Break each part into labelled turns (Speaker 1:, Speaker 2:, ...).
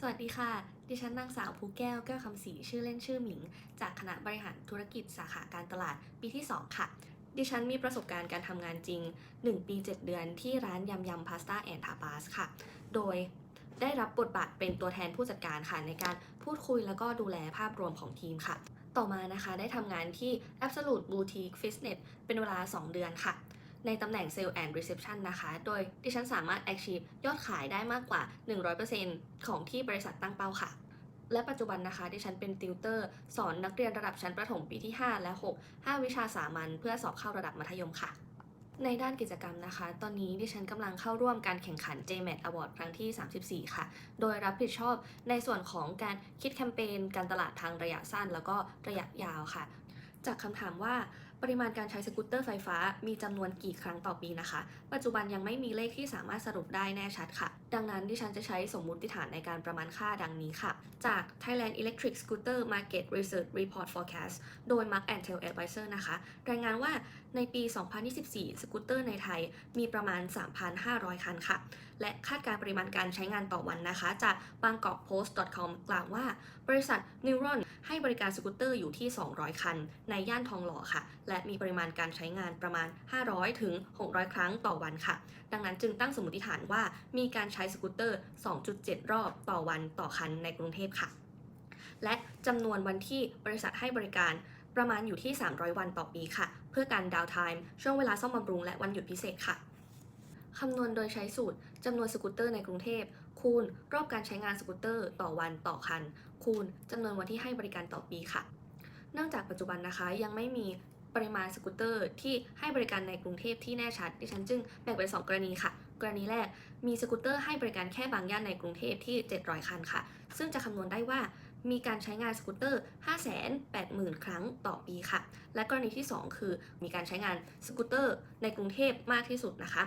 Speaker 1: สวัสดีค่ะ ดิฉันนางสาวภูแก้วแก้วคำศรีชื่อเล่นชื่อหมิง จากคณะบริหารธุรกิจสาขาการตลาดปีที่ 2 ค่ะ ดิฉันมีประสบการณ์การทำงานจริง 1 ปี 7 เดือนที่ร้านยำยำพาสต้าแอนทาปาสค่ะ โดยได้รับบทบาทเป็นตัวแทนผู้จัดการค่ะในการพูดคุยแล้วก็ดูแลภาพรวมของทีมค่ะ ต่อมานะคะได้ทำงานที่ Absolute Boutique Fitness เป็นเวลา 2 เดือนค่ะ ในตำแหน่ง Sales and Reception นะคะ โดยดิฉันสามารถ achieve ยอดขายได้มากกว่า 100%ของที่บริษัทตั้งเป้าค่ะ และปัจจุบันนะคะ ดิฉันเป็นติวเตอร์ สอนนักเรียนระดับชั้นประถมปีที่ 5 และ 6 5 วิชาสามัญเพื่อสอบเข้าระดับมัธยมค่ะในด้านกิจกรรมนะคะ ตอนนี้ดิฉันกำลังเข้าร่วมการแข่งขัน JMAT Award ครั้งที่ 34 ค่ะ โดยรับผิดชอบในส่วนของการคิดแคมเปญการตลาดทางระยะสั้น แล้วก็ระยะยาวค่ะ จากคำถามว่า ปริมาณการใช้สกูตเตอร์ไฟฟ้ามีจำนวนกี่ครั้งต่อปีนะคะ ปัจจุบันยังไม่มีเลขที่สามารถสรุปได้แน่ชัดค่ะ ดังนั้นดิฉันจะใช้สมมุติฐานในการประมาณค่าดังนี้ค่ะ จาก Thailand Electric Scooter Market Research Report Forecast โดย Mark and Tail Advisor นะคะ รายงานว่าในปี 2024 สกูตเตอร์ในไทยมีประมาณ 3,500 คันค่ะ และคาดการปริมาณการใช้งานต่อวันนะคะ จาก bangkokpost.com กล่าวว่า บริษัท Neuron ให้บริการสกูตเตอร์อยู่ที่ 200 คัน ในย่านทองหล่อค่ะ และมีปริมาณการใช้งานประมาณ 500 ถึง 600 ครั้งต่อวันค่ะ ดังนั้นจึงตั้งสมมติฐานว่ามีการใช้สกูตเตอร์ 2.7 รอบต่อวันต่อคันในกรุงเทพค่ะ และจำนวนวันที่บริษัทให้บริการประมาณอยู่ที่ 300 วันต่อปีค่ะ เพื่อการดาวน์ไทม์ช่วงเวลาซ่อมบำรุงและวันหยุดพิเศษค่ะคำนวณโดยใช้สูตรจำนวนสกูตเตอร์ในกรุงเทพ คูณรอบการใช้งานสกูตเตอร์ ต่อวันต่อคัน คูณจำนวนวันที่ให้บริการต่อปีค่ะ เนื่องจากปัจจุบันนะคะยังไม่มีปริมาณสกูตเตอร์ที่ให้บริการในกรุงเทพที่แน่ชัด ดิฉันจึงแบ่งเป็นสองกรณีค่ะ กรณีแรกมีสกูตเตอร์ให้บริการแค่บางย่านในกรุงเทพที่ 700 คันค่ะ ซึ่งจะคำนวณได้ว่ามีการใช้งานสกูตเตอร์ 580,000 ครั้งต่อปีค่ะ และกรณีที่ 2 คือมีการใช้งานสกูตเตอร์ในกรุงเทพมากที่สุดนะคะ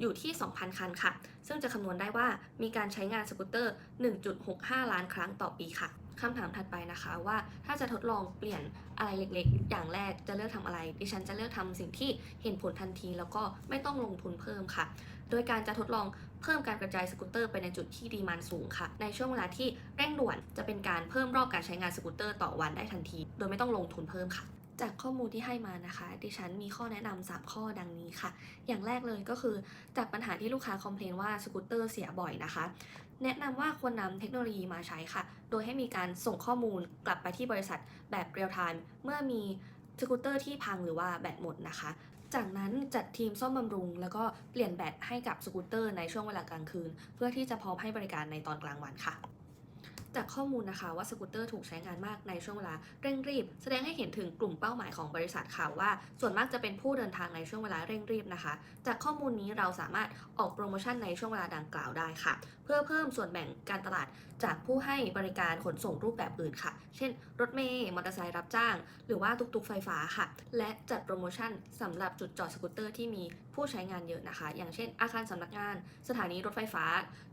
Speaker 1: อยู่ที่ 2,000 คันค่ะ ซึ่งจะคำนวณได้ว่ามีการใช้งานสกูตเตอร์ 1.65 ล้านครั้งต่อปีค่ะ คำถามถัดไปนะคะว่าถ้าจะทดลองเปลี่ยนอะไรเล็กๆ อย่างแรกจะเลือกทำอะไร ดิฉันจะเลือกทำสิ่งที่เห็นผลทันที แล้วก็ไม่ต้องลงทุนเพิ่มค่ะ โดยการจะทดลองเพิ่มการกระจายสกูตเตอร์ไปในจุดที่ดีมานสูงค่ะ ในช่วงเวลาที่เร่งด่วนจะเป็นการเพิ่มรอบการใช้งานสกูตเตอร์ต่อวันได้ทันที โดยไม่ต้องลงทุนเพิ่มค่ะ จากข้อมูลที่ให้มานะคะ ดิฉันมีข้อแนะนำ3ข้อดังนี้ค่ะ อย่างแรกเลยก็คือจากปัญหาที่ลูกค้าคอมเพลนว่าสกูตเตอร์เสียบ่อยนะคะ แนะนำว่าควรนำเทคโนโลยีมาใช้ค่ะ โดยให้มีการส่งข้อมูลกลับไปที่บริษัทแบบเรียลไทม์เมื่อมีสกูตเตอร์ที่พังหรือว่าแบตหมดนะคะ จากนั้นจัดทีมซ่อมบำรุง แล้วก็เปลี่ยนแบตให้กับสกูตเตอร์ในช่วงเวลากลางคืน เพื่อที่จะพร้อมให้บริการในตอนกลางวันค่ะ จากข้อมูลนะคะว่าสกูตเตอร์ถูกใช้งานมากในช่วงเวลาเร่งรีบ แสดงให้เห็นถึงกลุ่มเป้าหมายของบริษัทค่ะว่า ส่วนมากจะเป็นผู้เดินทางในช่วงเวลาเร่งรีบนะคะ จากข้อมูลนี้เราสามารถออกโปรโมชั่นในช่วงเวลาดังกล่าวได้ค่ะ เพื่อเพิ่มส่วนแบ่งการตลาดจากผู้ให้บริการขนส่งรูปแบบอื่นค่ะ เช่น รถเมล์มอเตอร์ไซค์รับจ้าง หรือว่าตุกๆไฟฟ้าค่ะ และจัดโปรโมชั่นสำหรับจุดจอดสกูตเตอร์ที่มีผู้ใช้งานเยอะนะคะ อย่างเช่น อาคารสำนักงาน สถานีรถไฟฟ้า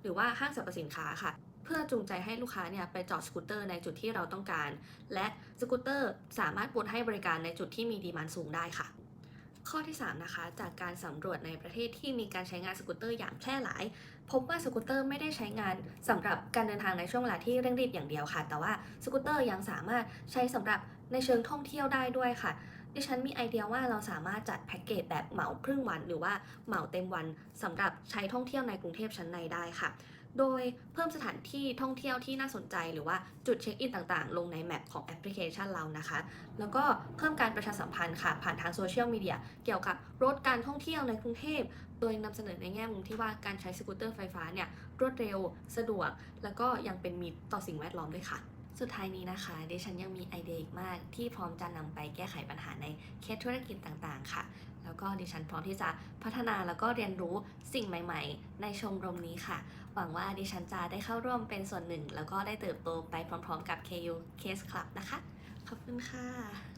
Speaker 1: หรือว่าห้างสรรพสินค้าค่ะ เพื่อจูงใจให้ลูกค้าเนี่ยไปจอดสกูตเตอร์ในจุดที่เราต้องการ และสกูตเตอร์สามารถปลดให้บริการในจุดที่มีดีมานสูงได้ค่ะ ข้อที่ 3 นะคะ จากการสำรวจในประเทศที่มีการใช้งานสกูตเตอร์อย่างแพร่หลาย พบว่าสกูตเตอร์ไม่ได้ใช้งานสำหรับการเดินทางในช่วงเวลาที่เร่งรีบอย่างเดียวค่ะ แต่ว่าสกูตเตอร์ยังสามารถใช้สำหรับในเชิงท่องเที่ยวได้ด้วยค่ะดิฉันมีไอเดียว่าเราสามารถจัดแพ็กเกจแบบเหมาครึ่งวัน หรือว่าเหมาเต็มวันสำหรับใช้ท่องเที่ยวในกรุงเทพชั้นในได้ค่ะ โดยเพิ่มสถานที่ท่องเที่ยวที่น่าสนใจหรือว่าจุดเช็คอินต่างๆ ลงในแมปของแอปพลิเคชันเรานะคะ แล้วก็เพิ่มการประชาสัมพันธ์ค่ะ ผ่านทางโซเชียลมีเดียเกี่ยวกับรถการท่องเที่ยวในกรุงเทพ โดยนำเสนอในแง่มุมที่ว่าการใช้สกูตเตอร์ไฟฟ้าเนี่ยรวดเร็ว สะดวก แล้วก็ยังเป็นมิตรต่อสิ่งแวดล้อมด้วยค่ะ สุดท้ายนี้นะคะดิฉันยังมีไอเดียอีกมาก ที่พร้อมจะนำไปแก้ไขปัญหาในเคสธุรกิจต่างๆ ค่ะ แล้วก็ดิฉันพร้อมที่จะพัฒนาแล้วก็เรียนรู้สิ่งใหม่ ๆ ในชมรมนี้ค่ะ หวังว่าดิฉันจะได้เข้าร่วมเป็นส่วนหนึ่ง แล้วก็ได้เติบโตไปพร้อม ๆ กับ KU Case Club นะคะ ขอบคุณค่ะ